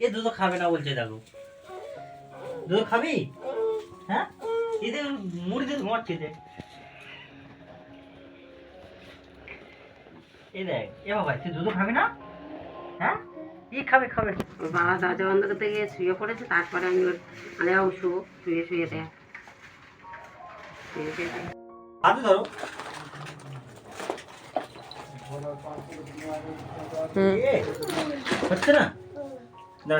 এ দুধ খাবে না বলছে দেখো। দুধ খাবি? হ্যাঁ? এদের মুড়ি দিয়ে ঘুমাচ্ছে যে এ দেখ এ বাবা তুই দুধ খাবি না? হ্যাঁ? কি খাবে খাবে। ওর বাবা দরজা বন্ধ করতে গিয়ে শুয়ে পড়েছে তারপরে আমি ওর মানে ও শুবো শুয়ে শুয়ে দেয় শুয়ে শুয়ে হাতে ধরো। এ, হচ্ছে না?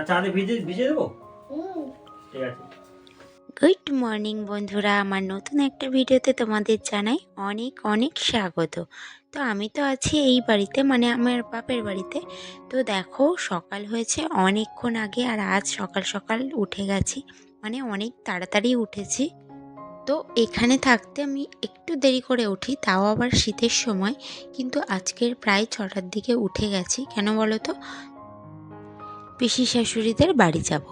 চাঁদে ভিজে ভিজে দেবো? ঠিক আছে। গুড মর্নিং বন্ধুরা। আমার নতুন একটা ভিডিওতে তোমাদের জানাই অনেক অনেক স্বাগত। তো আমি তো আছি এই বাড়িতে মানে আমার বাপের বাড়িতে। তো দেখো সকাল হয়েছে অনেকক্ষণ আগে আর আজ সকাল সকাল উঠে গেছি। মানে অনেক তাড়াতাড়ি উঠেছি। তো এখানে থাকতে আমি একটু দেরি করে উঠি তাও আবার শীতের সময়। কিন্তু আজকের প্রায় ছটার দিকে উঠে গেছি। কেন বলো তো? পিসি শাশুড়িদের বাড়ি যাব।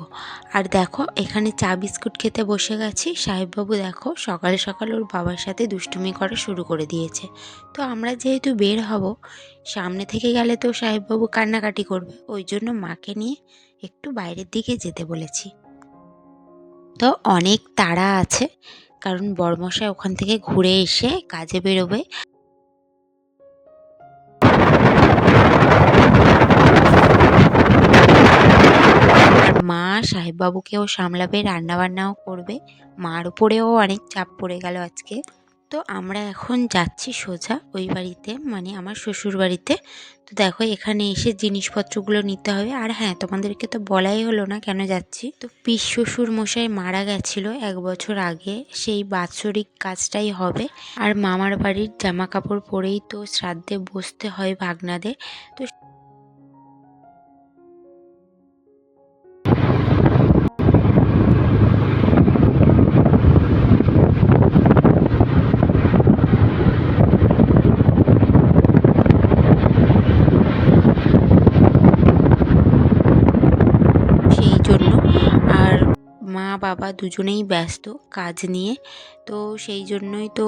আর দেখো, এখানে চা বিস্কুট খেতে বসে গেছি। সাহেববাবু দেখো, সকালে সকাল ওর বাবার সাথে দুষ্টুমি করা শুরু করে দিয়েছে। তো আমরা যেহেতু বের হব, সামনে থেকে গেলে তো সাহেববাবু কান্নাকাটি করবে। ওই জন্য মাকে নিয়ে একটু বাইরের দিকে যেতে বলেছি। তো অনেক তাড়া আছে, কারণ বর্মশাই ওখান থেকে ঘুরে এসে কাজে বেরোবে। মা সাহেববাবুকেও সামলাবে, রান্নাবান্নাও করবে। মার উপরেও অনেক চাপ পড়ে গেল আজকে। তো আমরা এখন যাচ্ছি সোজা ওই বাড়িতে মানে আমার শ্বশুর বাড়িতে। তো দেখো, এখানে এসে জিনিসপত্রগুলো নিতে হবে। আর হ্যাঁ তোমাদেরকে তো বলাই হলো না কেন যাচ্ছি? তো পিস শ্বশুর মশাই মারা গেছিল এক বছর আগে। সেই বাৎসরিক কাজটাই হবে। আর মামার বাড়ির জামা কাপড় পরেই তো শ্রাদ্ধে বসতে হয় ভাগনাদের। তো বাবা দুজনেই ব্যস্ত কাজ নিয়ে। তো সেই জন্যই তো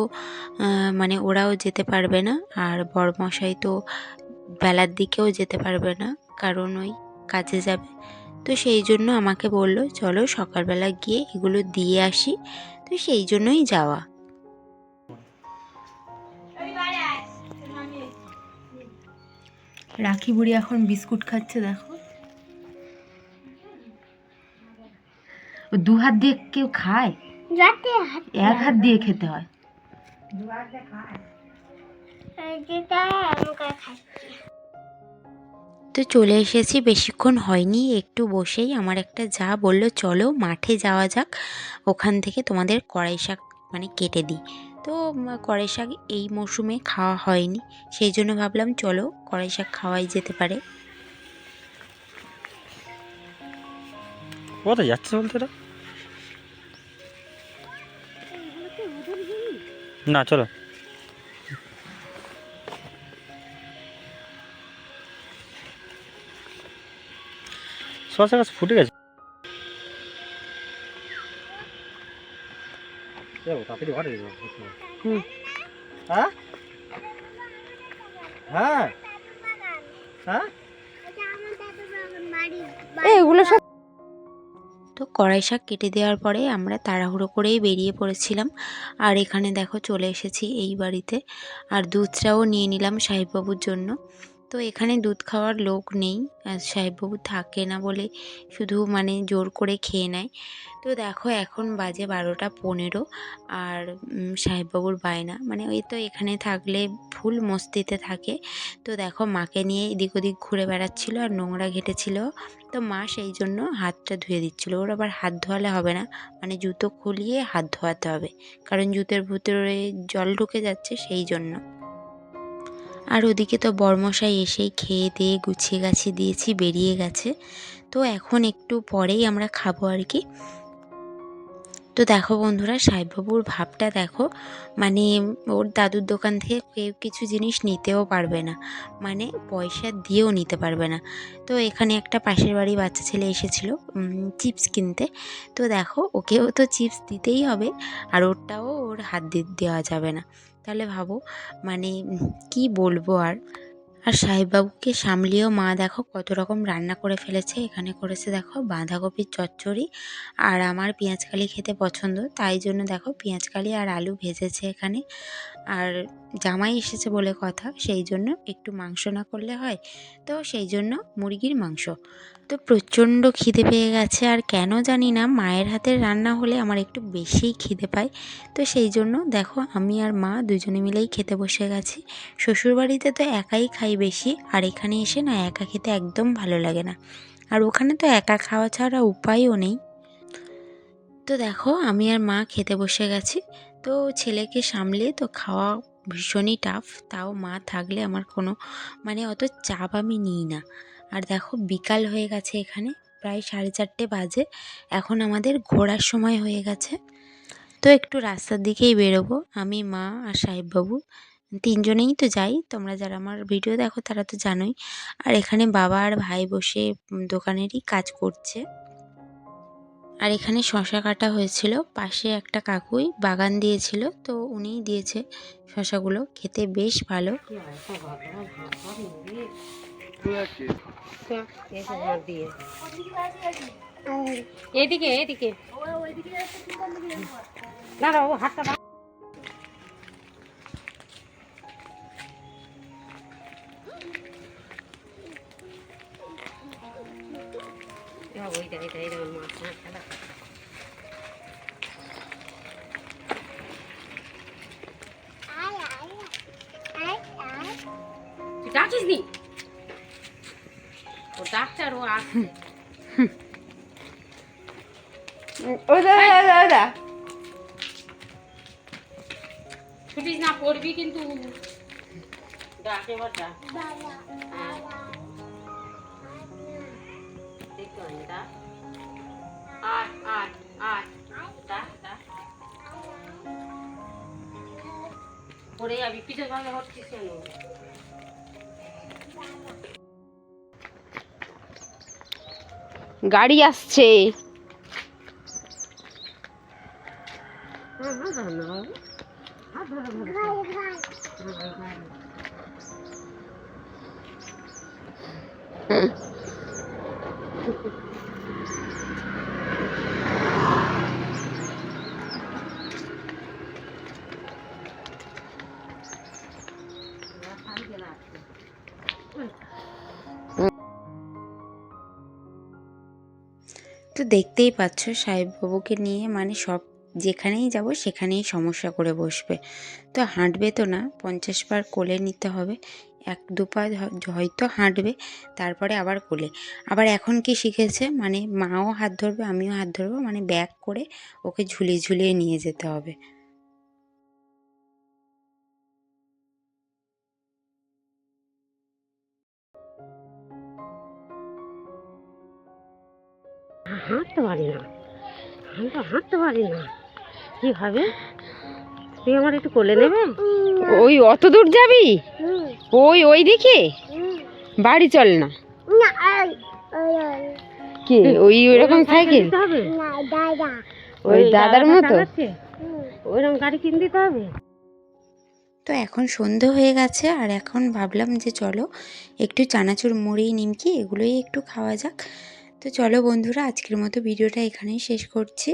মানে ওরাও যেতে পারবে না আর বড়মশাই তো বেলার দিকেও যেতে পারবে না, কারণ ওই কাজে যাবে। তো সেই জন্য আমাকে বলল, চলো সকালবেলা গিয়ে এগুলো দিয়ে আসি। তো সেই জন্যই যাওয়া। রাখি বুড়ি এখন বিস্কুট খাচ্ছে, দেখো। দু হাত দিয়ে কেউ খায়? এক হাত দিয়ে খেতে হয়। তো চলে এসেছি বেশিক্ষণ হয়নি একটু বসেই আমার একটা যা বলল চলো মাঠে যাওয়া যাক ওখান থেকে তোমাদের কড়াই শাক মানে কেটে দিই। তো কড়াই শাক এই মরশুমে খাওয়া হয়নি সেই জন্য ভাবলাম চলো কড়াই শাক খাওয়াই যেতে পারে। কোথায় যাচ্ছে বলতে না চলো। শশা গাছ ফুটে গেছে। হ্যাঁ? হ্যাঁ? হ্যাঁ? এগুলো সব তো কড়াই শাক কেটে দেওয়ার পরে আমরা তাড়াহুড়ো করেই বেরিয়ে পড়েছিলাম। আর এখানে দেখো চলে এসেছি এই বাড়িতে। আর দুধটাও নিয়ে নিলাম সাহেববাবুর জন্য। তো এখানে দুধ খাওয়ার লোক নেই সাহেববাবু থাকে না বলে শুধু মানে জোর করে খেয়ে নেয়। তো দেখো এখন বাজে বারোটা পনেরো, আর সাহেববাবুর বায়না। মানে ওই তো এখানে থাকলে ফুল মস্তিতে থাকে। তো দেখো মাকে নিয়ে এদিক ওদিক ঘুরে বেড়াচ্ছিলো আর নোংরা ঘেটেছিল। তো মা সেই জন্য হাতটা ধুয়ে দিচ্ছিল। ওর আবার হাত ধোয়ালে হবে না। মানে জুতো খুলিয়ে হাত ধোয়াতে হবে। কারণ জুতোর ভিতরে জল ঢুকে যাচ্ছে সেই জন্য। আর ওদিকে তো বর্মশাই এসেই খেয়ে দিয়ে গুছিয়ে গাছে দিয়েছি, বেরিয়ে গেছে। তো এখন একটু পরেই আমরা খাব আর কি। তো দেখো বন্ধুরা সাহেববাবুর ভাবটা দেখো মানে ওর দাদুর দোকান থেকে কেউ কিছু জিনিস নিতেও পারবে না। মানে পয়সা দিয়েও নিতে পারবে না। তো এখানে একটা পাশের বাড়ি বাচ্চা ছেলে এসেছিল চিপস কিনতে। তো দেখো, ওকেও তো চিপস দিতেই হবে, আর ওরটাও ওর হাত দিয়ে দেওয়া যাবে না। তাহলে ভাবো মানে কি বলব আর? আর সাহেববাবুকে সামলিয়েও মা দেখো কত রকম রান্না করে ফেলেছে। এখানে করেছে দেখো বাঁধাকপির চচ্চড়ি আর আমার পেঁয়াজকালি খেতে পছন্দ। তাই জন্য দেখো পেঁয়াজকালি আর আলু ভেজেছে এখানে। আর জামাই এসেছে বলে কথা, সেই জন্য একটু মাংস না করলে হয়। তো সেই জন্য মুরগির মাংস। তো প্রচণ্ড খিদে পেয়ে গেছে আর কেন জানি না, মায়ের হাতের রান্না হলে আমার একটু বেশিই খিদে পায়। তো সেই জন্য দেখো, আমি আর মা দুজনে মিলেই খেতে বসে গেছি। শ্বশুরবাড়িতে তো একাই খাই বেশি, আর এখানে এসে না একা খেতে একদম ভালো লাগে না। আর ওখানে তো একা খাওয়া ছাড়া উপায়ও নেই। তো দেখো, আমি আর মা খেতে বসে গেছি। তো ছেলেকে সামলে তো খাওয়া ভীষণই টাফ তাও মা থাকলে আমার কোনো মানে অত চাপ আমি নিই না। আর দেখো, বিকাল হয়ে গেছে এখানে, প্রায় সাড়ে চারটে বাজে, এখন আমাদের ঘোরার সময় হয়ে গেছে। তো একটু রাস্তার দিকেই বেরোবো, আমি, মা আর সাহেববাবু, তিনজনেই তো যাই, তোমরা যারা আমার ভিডিও দেখো তারা তো জানোই। আর এখানে বাবা আর ভাই বসে দোকানেরই কাজ করছে। আর এখানে শশা কাটা হয়েছিল। পাশে একটা কাকুই বাগান দিয়েছিল, তো উনিই দিয়েছে শশাগুলো। খেতে বেশ ভালো। এদিকে এদিকে। না ও হাতটা তুই ডাকিস নি? ও ডাক্তার ও আসছে। ছুটিস না পড়বি কিন্তু। ডাক ডাক ডাক। ডাক। পড়ে যাবি পিছন ভাবে গাড়ি আসছে। হ্যাঁ, তো দেখতেই পাচ্ছ সাহেববাবুকে নিয়ে মানে সব যেখানেই যাব সেখানেই সমস্যা করে বসবে। তো হাঁটবে তো না, পঞ্চাশ বার কোলে নিতে হবে, এক দু পা হয়তো হাঁটবে, তারপরে আবার কোলে। আবার এখন কি শিখেছে মানে মাও হাত ধরবে, আমিও হাত ধরবো মানে ব্যাগ করে ওকে ঝুলিয়ে ঝুলিয়ে নিয়ে যেতে হবে। হাঁটতে পারি না। আমি তো হাঁটতে পারি না। কি হবে? তুই আমার একটু কোলে নেবে? ওই অত দূর যাবি? ওই ওই দিকে? বাড়ি চল না। কে ওই ওইরকম সাইকেল? ওই দাদার মতো? ওইরকম গাড়ি কিনে দিতে হবে? তো এখন সন্ধে হয়ে গেছে আর এখন ভাবলাম যে চলো একটু চানাচুর মুড়ি নিমকি এগুলোই একটু খাওয়া যাক। তো চলো বন্ধুরা, আজকের মতো ভিডিওটা এখানেই শেষ করছি।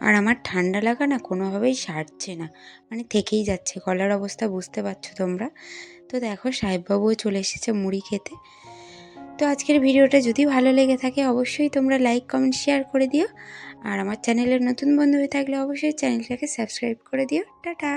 আর আমার ঠান্ডা লাগা না কোনোভাবেই সারছে না মানে থেকেই যাচ্ছে, গলার অবস্থা বুঝতে পারছ তোমরা। তো দেখো, সাহেববাবুও চলে এসেছে মুড়ি খেতে। তো আজকের ভিডিওটা যদি ভালো লেগে থাকে, অবশ্যই তোমরা লাইক, কমেন্ট, শেয়ার করে দিও। আর আমার চ্যানেলের নতুন বন্ধু হয়ে থাকলে অবশ্যই চ্যানেলটাকে সাবস্ক্রাইব করে দিও। টাটা!